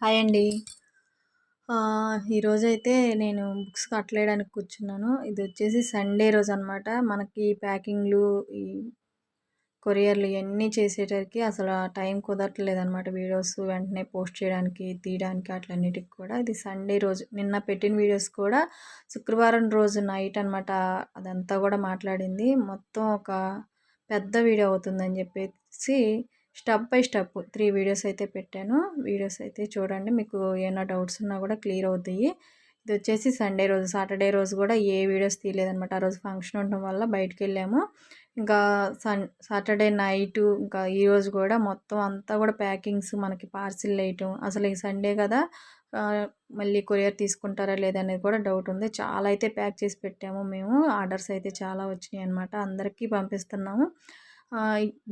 Hi అండి. ఈరోజైతే నేను బుక్స్ కట్టలేయడానికి కూర్చున్నాను. ఇది వచ్చేసి సండే రోజు అనమాట మనకి ప్యాకింగ్లు ఈ కొరియర్లు ఇవన్నీ చేసేటరికి అసలు టైం కుదరట్లేదు అనమాట వీడియోస్ వెంటనే పోస్ట్ చేయడానికి తీయడానికి అట్లన్నిటికి కూడా. ఇది సండే రోజు. నిన్న పెట్టిన వీడియోస్ కూడా శుక్రవారం రోజు నైట్ అనమాట అదంతా కూడా మాట్లాడింది. మొత్తం ఒక పెద్ద వీడియో అవుతుందని చెప్పేసి step by step three videos అయితే పెట్టాను. వీడియోస్ అయితే చూడండి మీకు ఏమైనా డౌట్స్ ఉన్నా కూడా క్లియర్ అవుతాయి. ఇది వచ్చేసి సండే రోజు సాటర్డే రోజు కూడా ఏ వీడియోస్ తీయలేదనమాట ఆ రోజు ఫంక్షన్ ఉండడం వల్ల బయటకు వెళ్ళాము. ఇంకా సన్ సాటర్డే నైటు ఇంకా ఈరోజు కూడా మొత్తం అంతా కూడా ప్యాకింగ్స్ మనకి పార్సిల్ వేయటం అసలు ఈ సండే కదా మళ్ళీ కొరియర్ తీసుకుంటారా లేదనేది కూడా డౌట్ ఉంది. చాలా అయితే ప్యాక్ చేసి పెట్టాము మేము. ఆర్డర్స్ అయితే చాలా వచ్చినాయి అనమాట అందరికీ పంపిస్తున్నాము.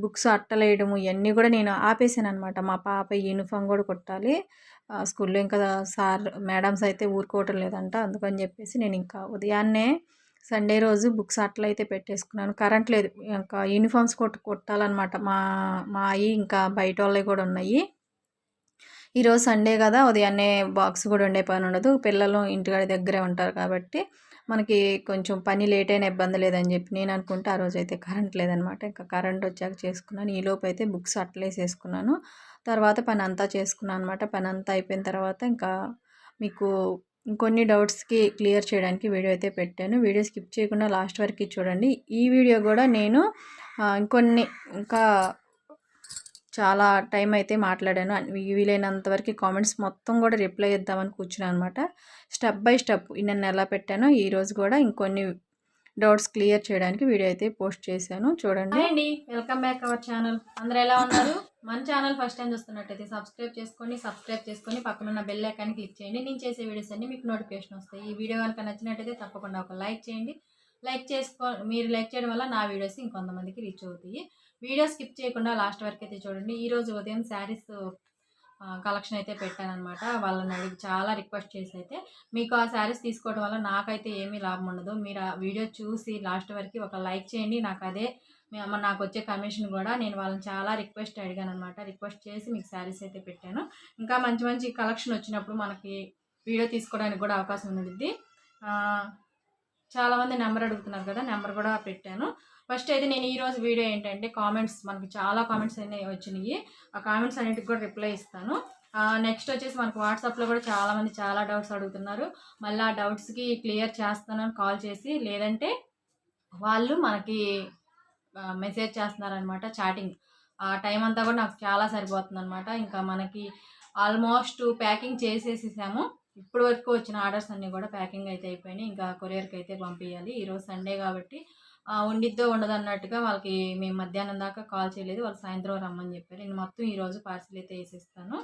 బుక్స్ అట్టలేయడము ఇవన్నీ కూడా నేను ఆపేసాను అనమాట మా పాప యూనిఫామ్ కూడా కుట్టాలి. స్కూల్లో ఇంకా సార్ మేడమ్స్ అయితే ఊరుకోవటం లేదంట. అందుకని చెప్పేసి నేను ఇంకా ఉదయాన్నే సండే రోజు బుక్స్ అట్లయితే పెట్టేసుకున్నాను. కరెంట్ లేదు. ఇంకా యూనిఫామ్స్ కొట్టు కొట్టాలన్నమాట. మా మా అయ్యి ఇంకా బయట వాళ్ళవి కూడా ఉన్నాయి. ఈరోజు సండే కదా ఉదయాన్నే బాక్స్ కూడా ఉండే పని ఉండదు. పిల్లలు ఇంటికాడ దగ్గరే ఉంటారు కాబట్టి మనకి కొంచెం పని లేట్ అయిన ఇబ్బంది లేదని చెప్పి నేను అనుకుంటే ఆ రోజు అయితే కరెంట్ లేదనమాట. ఇంకా కరెంట్ వచ్చాక చేసుకున్నాను. ఈలోపు అయితే బుక్స్ అట్లేసేసుకున్నాను. తర్వాత పని అంతా చేసుకున్నాను అనమాట. పని అంతా అయిపోయిన తర్వాత ఇంకా మీకు కొన్ని డౌట్స్కి క్లియర్ చేయడానికి వీడియో అయితే పెట్టాను. వీడియో స్కిప్ చేయకుండా లాస్ట్ వరకు చూడండి. ఈ వీడియో కూడా నేను ఇంకొన్ని ఇంకా చాలా టైం అయితే మాట్లాడాను. వీలైనంత వరకు కామెంట్స్ మొత్తం కూడా రిప్లై ఇద్దామని కూర్చున్నాను అనమాట స్టెప్ బై స్టెప్ నన్ను ఎలా పెట్టానో ఈరోజు కూడా ఇంకొన్ని డౌట్స్ క్లియర్ చేయడానికి వీడియో అయితే పోస్ట్ చేశాను. చూడండి. అండి. Welcome back our channel. అందరు ఎలా ఉన్నారు? మన ఛానల్ ఫస్ట్ టైం చూస్తున్నట్టయితే సబ్స్క్రైబ్ చేసుకొని సబ్స్క్రైబ్ చేసుకొని పక్కన బెల్ ఐకాన్ క్లిక్ చేయండి. నేను చేసే వీడియోస్ అన్ని మీకు నోటిఫికేషన్ వస్తాయి. ఈ వీడియో కనుక నచ్చినట్టయితే తప్పకుండా ఒక లైక్ చేయండి. లైక్ చేసుకో మీరు లైక్ చేయడం వల్ల నా వీడియోస్ ఇంకొంతమందికి రీచ్ అవుతాయి. వీడియో స్కిప్ చేయకుండా లాస్ట్ వరకు అయితే చూడండి. ఈరోజు ఉదయం శారీస్ కలెక్షన్ అయితే పెట్టానమాట వాళ్ళని అడిగి చాలా రిక్వెస్ట్ చేసి అయితే మీకు ఆ శారీస్ తీసుకోవడం వల్ల నాకైతే ఏమీ లాభం ఉండదు. మీరు ఆ వీడియో చూసి లాస్ట్ వరకు ఒక లైక్ చేయండి. నాకు అదే నాకు వచ్చే కమిషన్ కూడా నేను వాళ్ళని చాలా రిక్వెస్ట్ అడిగాను అనమాట రిక్వెస్ట్ చేసి మీకు శారీస్ అయితే పెట్టాను. ఇంకా మంచి మంచి కలెక్షన్ వచ్చినప్పుడు మనకి వీడియో తీసుకోవడానికి కూడా అవకాశం ఉంది చాలామంది నెంబర్ అడుగుతున్నారు కదా నెంబర్ కూడా పెట్టాను. ఫస్ట్ అయితే నేను ఈరోజు వీడియో ఏంటంటే కామెంట్స్ మనకి చాలా కామెంట్స్ అనేవి వచ్చినాయి. ఆ కామెంట్స్ అన్నింటికి కూడా రిప్లై ఇస్తాను. నెక్స్ట్ వచ్చేసి మనకు వాట్సాప్లో కూడా చాలామంది చాలా డౌట్స్ అడుగుతున్నారు. మళ్ళీ ఆ డౌట్స్కి క్లియర్ చేస్తానని కాల్ చేసి. లేదంటే వాళ్ళు మనకి మెసేజ్ చేస్తున్నారనమాట చాటింగ్ ఆ టైం అంతా కూడా నాకు చాలా సరిపోతుంది అనమాట ఇంకా మనకి ఆల్మోస్ట్ ప్యాకింగ్ చేసేసేసాము. ఇప్పటి వరకు వచ్చిన ఆర్డర్స్ అన్నీ కూడా ప్యాకింగ్ అయితే అయిపోయినాయి. ఇంకా కొరియర్కి అయితే పంపించాలి ఈరోజు సండే కాబట్టి ఉండిద్దో ఉండదు అన్నట్టుగా వాళ్ళకి మేము మధ్యాహ్నం దాకా కాల్ చేయలేదు. వాళ్ళు సాయంత్రం రమ్మని చెప్పారు. నేను మొత్తం ఈరోజు పార్సిల్ అయితే వేసేస్తాను.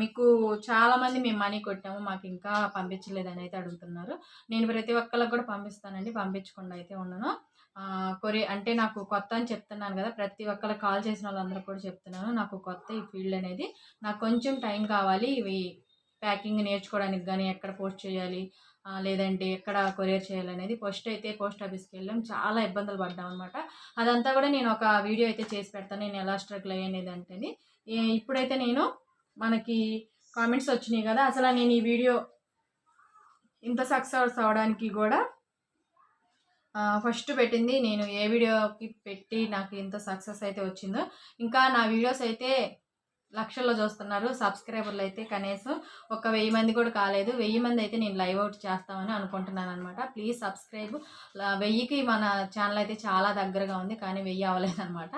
మీకు చాలామంది మేము మనీ కొట్టాము. మాకు ఇంకా పంపించలేదని అయితే అడుగుతున్నారు. నేను ప్రతి ఒక్కళ్ళకి కూడా పంపిస్తానండి. పంపించకుండా అయితే ఉండను. కొరి అంటే నాకు కొత్త అని చెప్తున్నాను కదా ప్రతి ఒక్కరికి కాల్ చేసిన వాళ్ళందరూ కూడా చెప్తున్నాను. నాకు కొత్త ఈ ఫీల్డ్ అనేది. నాకు కొంచెం టైం కావాలి. ఇవి ప్యాకింగ్ నేర్చుకోవడానికి కానీ ఎక్కడ పోస్ట్ చేయాలి లేదంటే ఎక్కడ కొరియర్ చేయాలనేది ఫస్ట్ అయితే పోస్ట్ ఆఫీస్కి వెళ్ళాం చాలా ఇబ్బందులు పడ్డాం అనమాట అదంతా కూడా నేను ఒక వీడియో అయితే చేసి పెడతాను నేను ఎలా స్ట్రగుల్ అయ్యేది అంటే ఇప్పుడైతే నేను మనకి కామెంట్స్ వచ్చినాయి కదా అసలు నేను ఈ వీడియో ఇంత సక్సెస్ అవడానికి కూడా ఫస్ట్ పెట్టింది నేను ఏ వీడియోకి పెట్టి నాకు ఇంత సక్సెస్ అయితే వచ్చిందో ఇంకా నా వీడియోస్ అయితే లక్షల్లో చూస్తున్నారు సబ్స్క్రైబర్లు అయితే కనీసం ఒక వెయ్యి మంది కూడా కాలేదు. వెయ్యి మంది అయితే నేను లైవ్ అవుట్ చేస్తామని అనుకుంటున్నాను అనమాట ప్లీజ్ సబ్స్క్రైబ్. వెయ్యికి మన ఛానల్ అయితే చాలా దగ్గరగా ఉంది కానీ వెయ్యి అవ్వలేదన్నమాట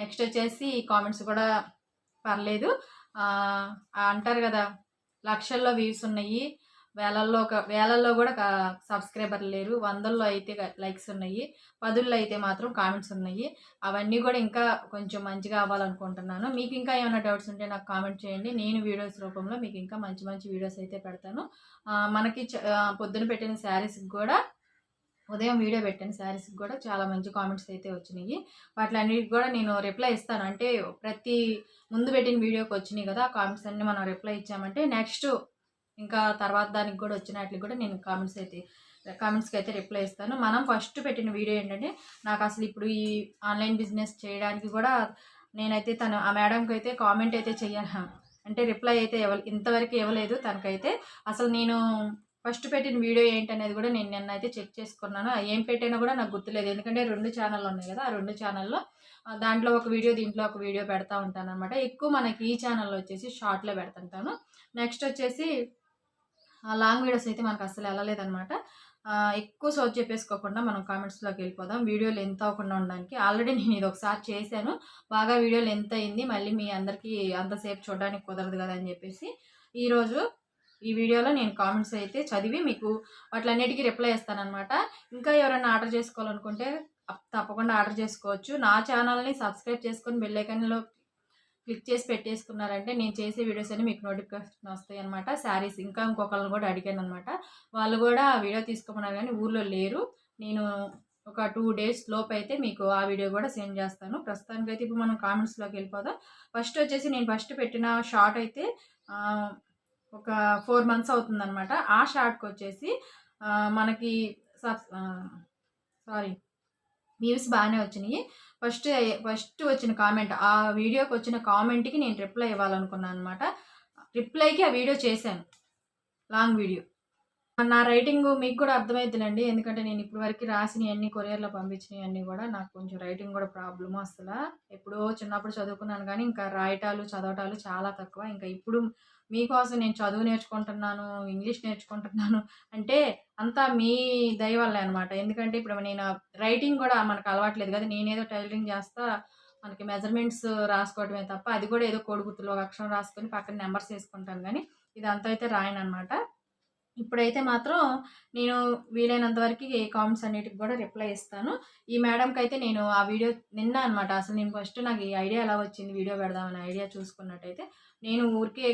నెక్స్ట్ వచ్చేసి కామెంట్స్ కూడా పర్లేదు. అంటారు కదా లక్షల్లో వ్యూస్ ఉన్నాయి. వేలల్లో ఒక వేలల్లో కూడా సబ్స్క్రైబర్లు లేరు. వందల్లో అయితే లైక్స్ ఉన్నాయి. పదుల్లో అయితే మాత్రం కామెంట్స్ ఉన్నాయి. అవన్నీ కూడా ఇంకా కొంచెం మంచిగా అవ్వాలనుకుంటున్నాను. మీకు ఇంకా ఏమైనా డౌట్స్ ఉంటే నాకు కామెంట్ చేయండి. నేను వీడియోస్ రూపంలో మీకు ఇంకా మంచి మంచి వీడియోస్ అయితే పెడతాను. మనకి పొద్దున పెట్టిన శారీస్కి కూడా ఉదయం వీడియో పెట్టిన శారీస్కి కూడా చాలా మంచి కామెంట్స్ అయితే వచ్చినాయి. వాటిలన్నిటికి కూడా నేను రిప్లై ఇస్తాను. అంటే ప్రతి ముందు పెట్టిన వీడియోకి వచ్చినాయి కదా ఆ కామెంట్స్ అన్నీ మనం రిప్లై ఇచ్చామంటే నెక్స్ట్ ఇంకా తర్వాత దానికి కూడా వచ్చినట్లు కూడా నేను కామెంట్స్ అయితే కామెంట్స్కి అయితే రిప్లై ఇస్తాను. మనం ఫస్ట్ పెట్టిన వీడియో ఏంటంటే నాకు అసలు ఇప్పుడు ఈ ఆన్లైన్ బిజినెస్ చేయడానికి కూడా నేనైతే తను ఆ మేడంకి అయితే కామెంట్ అయితే చేయను అంటే రిప్లై అయితే ఇవ్వ ఇంతవరకు ఇవ్వలేదు తనకైతే. అసలు నేను ఫస్ట్ పెట్టిన వీడియో ఏంటనేది కూడా నేను నిన్న అయితే చెక్ చేసుకున్నాను ఏం పెట్టినా కూడా నాకు గుర్తులేదు. ఎందుకంటే రెండు ఛానల్ ఉన్నాయి కదా ఆ రెండు ఛానల్లో దాంట్లో ఒక వీడియో దీంట్లో ఒక వీడియో పెడతా ఉంటాను అనమాట ఎక్కువ మనకి ఈ ఛానల్లో వచ్చేసి షార్ట్లో పెడుతుంటాను నెక్స్ట్ వచ్చేసి లాంగ్ వీడియోస్ అయితే మనకు అసలు వెళ్ళలేదన్నమాట. ఎక్కువ సోచ్ చెప్పేసుకోకుండా మనం కామెంట్స్లోకి వెళ్ళిపోదాం. వీడియోలు ఎంత అవ్వకుండా ఉండడానికి. ఆల్రెడీ నేను ఇది ఒకసారి చేశాను. బాగా వీడియోలు ఎంత అయింది. మళ్ళీ మీ అందరికీ అంతసేపు చూడడానికి కుదరదు కదా అని చెప్పేసి ఈరోజు ఈ వీడియోలో నేను కామెంట్స్ అయితే చదివి మీకు వాటిలన్నిటికీ రిప్లై ఇస్తానమాట ఇంకా ఎవరైనా ఆర్డర్ చేసుకోవాలనుకుంటే తప్పకుండా ఆర్డర్ చేసుకోవచ్చు. నా ఛానల్ని సబ్స్క్రైబ్ చేసుకొని బెల్లైకన్లో క్లిక్ చేసి పెట్టేసుకున్నారంటే నేను చేసే వీడియోస్ అన్ని మీకు నోటిఫికేషన్ వస్తాయి అనమాట శారీస్ ఇంకా ఇంకొకళ్ళని కూడా అడిగాను అనమాట వాళ్ళు కూడా ఆ వీడియో తీసుకోమన్నారు కానీ ఊర్లో లేరు. నేను ఒక టూ డేస్ లోపు అయితే మీకు ఆ వీడియో కూడా సెండ్ చేస్తాను. ప్రస్తుతానికి అయితే ఇప్పుడు మనం కామెంట్స్లోకి వెళ్ళిపోదాం. ఫస్ట్ వచ్చేసి నేను ఫస్ట్ పెట్టిన షార్ట్ అయితే ఒక ఫోర్ మంత్స్ అవుతుందన్నమాట. ఆ షార్ట్కి వచ్చేసి మనకి సబ్ సారీ వ్యూస్ బాగానే వచ్చినాయి. ఫస్ట్ ఫస్ట్ వచ్చిన కామెంట్ ఆ వీడియోకి వచ్చిన కామెంట్కి నేను రిప్లై ఇవ్వాలనుకున్నాను అనమాట రిప్లైకి ఆ వీడియో చేశాను. లాంగ్ వీడియో నా రైటింగ్ మీకు కూడా అర్థమవుతుందండి ఎందుకంటే నేను ఇప్పటి వరకు రాసిన అన్ని కొరియర్లో పంపించినవి అన్నీ కూడా నాకు కొంచెం రైటింగ్ కూడా ప్రాబ్లమ్ అసలు. ఎప్పుడో చిన్నప్పుడు చదువుకున్నాను కానీ ఇంకా రాయటాలు చదవటాలు చాలా తక్కువ. ఇంకా ఇప్పుడు మీకోసం నేను చదువు నేర్చుకుంటున్నాను ఇంగ్లీష్ నేర్చుకుంటున్నాను అంటే అంతా మీ దయ వల్లే అనమాట ఎందుకంటే ఇప్పుడు నేను రైటింగ్ కూడా మనకు అలవాట్లేదు కదా. నేనేదో టైలరింగ్ చేస్తా మనకి మెజర్మెంట్స్ రాసుకోవడమే తప్ప అది కూడా ఏదో కోడిగుత్తులో ఒక అక్షరం రాసుకొని పక్కన నెంబర్స్ వేసుకుంటాను కానీ ఇదంతా అయితే రాయను అనమాట ఇప్పుడైతే మాత్రం నేను వీలైనంత వరకు ఈ కామెంట్స్ అన్నిటికి కూడా రిప్లై ఇస్తాను. ఈ మేడంకి అయితే నేను ఆ వీడియో నిన్న అనమాట అసలు నేను ఫస్ట్ నాకు ఈ ఐడియా ఎలా వచ్చింది వీడియో పెడదామని ఐడియా చూసుకున్నట్టయితే నేను ఊరికే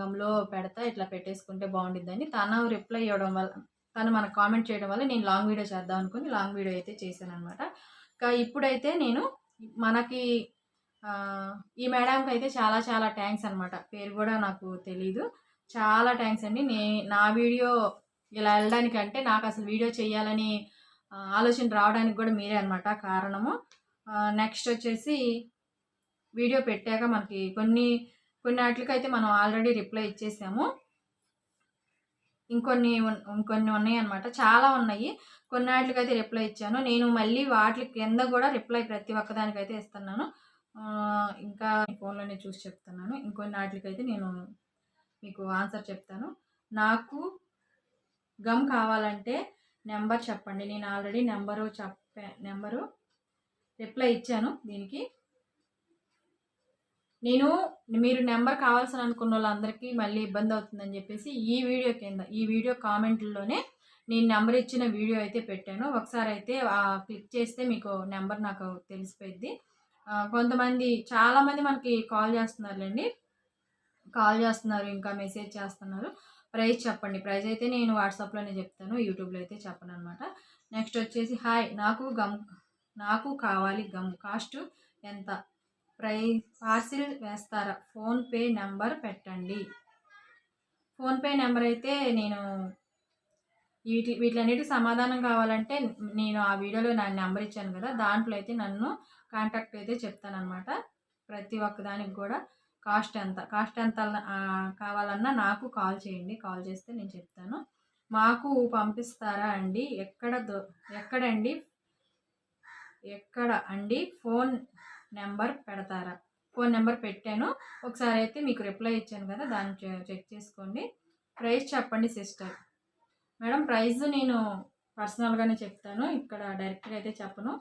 గమ్లో పెడతా ఇట్లా పెట్టేసుకుంటే బాగుండిద్దని. తను రిప్లై ఇవ్వడం వల్ల తను మనకు కామెంట్ చేయడం వల్ల నేను లాంగ్ వీడియో చేద్దాం అనుకుని లాంగ్ వీడియో అయితే చేశాను అనమాట ఇంకా ఇప్పుడైతే నేను మనకి ఈ మేడంకి అయితే చాలా చాలా థ్యాంక్స్ అనమాట పేరు కూడా నాకు తెలీదు. చాలా థ్యాంక్స్ అండి. నే నా వీడియో ఇలా వెళ్ళడానికి అంటే నాకు అసలు వీడియో చేయాలని ఆలోచన రావడానికి కూడా మీరే అనమాట కారణము. నెక్స్ట్ వచ్చేసి వీడియో పెట్టాక మనకి కొన్ని కొన్ని వాటికైతే మనం ఆల్రెడీ రిప్లై ఇచ్చేసాము. ఇంకొన్ని ఇంకొన్ని ఉన్నాయి అనమాట చాలా ఉన్నాయి. కొన్ని వాటికైతే రిప్లై ఇచ్చాను. నేను మళ్ళీ వాటి కింద కూడా రిప్లై ప్రతి ఒక్కదానికైతే ఇస్తున్నాను. ఇంకా ఫోన్లోనే చూసి చెప్తున్నాను. ఇంకొన్ని వాటికైతే నేను మీకు ఆన్సర్ చెప్తాను. నాకు గమ్ కావాలంటే నెంబర్ చెప్పండి. నేను ఆల్రెడీ నెంబరు చెప్పా నెంబరు రిప్లై ఇచ్చాను దీనికి. నేను మీరు నెంబర్ కావాల్సిన అనుకున్న వాళ్ళందరికీ మళ్ళీ ఇబ్బంది అవుతుందని చెప్పేసి ఈ వీడియో కింద ఈ వీడియో కామెంట్లోనే నేను నెంబర్ ఇచ్చిన వీడియో అయితే పెట్టాను. ఒకసారి అయితే క్లిక్ చేస్తే మీకు నెంబర్ నాకు తెలిసిపోయింది కొంతమంది చాలామంది మనకి కాల్ చేస్తున్నారులేండి. కాల్ చేస్తున్నారు ఇంకా మెసేజ్ చేస్తున్నారు. ప్రైస్ చెప్పండి. ప్రైస్ అయితే నేను వాట్సాప్లోనే చెప్తాను యూట్యూబ్లో అయితే చెప్పను అనమాట నెక్స్ట్ వచ్చేసి హాయ్. నాకు గమ్ నాకు కావాలి గమ్. కాస్ట్ ఎంత? ప్రై పార్సిల్ వేస్తారా? ఫోన్పే నెంబర్ పెట్టండి. ఫోన్పే నెంబర్ అయితే నేను వీటి వీటిలన్నిటికి సమాధానం కావాలంటే నేను ఆ వీడియోలో నా నెంబర్ ఇచ్చాను కదా దాంట్లో అయితే నన్ను కాంటాక్ట్ అయితే చెప్తానమాట ప్రతి ఒక్క దానికి కూడా. కాస్ట్ ఎంత కాస్ట్ ఎంత కావాలన్నా నాకు కాల్ చేయండి కాల్ చేస్తే నేను చెప్తాను. మాకు పంపిస్తారా అండి? ఎక్కడ దొ ఎక్కడండి? ఎక్కడ అండి? ఫోన్ నెంబర్ పెడతారా? ఫోన్ నెంబర్ పెట్టాను. ఒకసారి అయితే మీకు రిప్లై ఇచ్చాను కదా దాన్ని చె- చెక్ చేసుకోండి. ప్రైస్ చెప్పండి సిస్టర్. మేడం ప్రైస్ నేను పర్సనల్గానే చెప్తాను. ఇక్కడ డైరెక్ట్గా అయితే చెప్పను.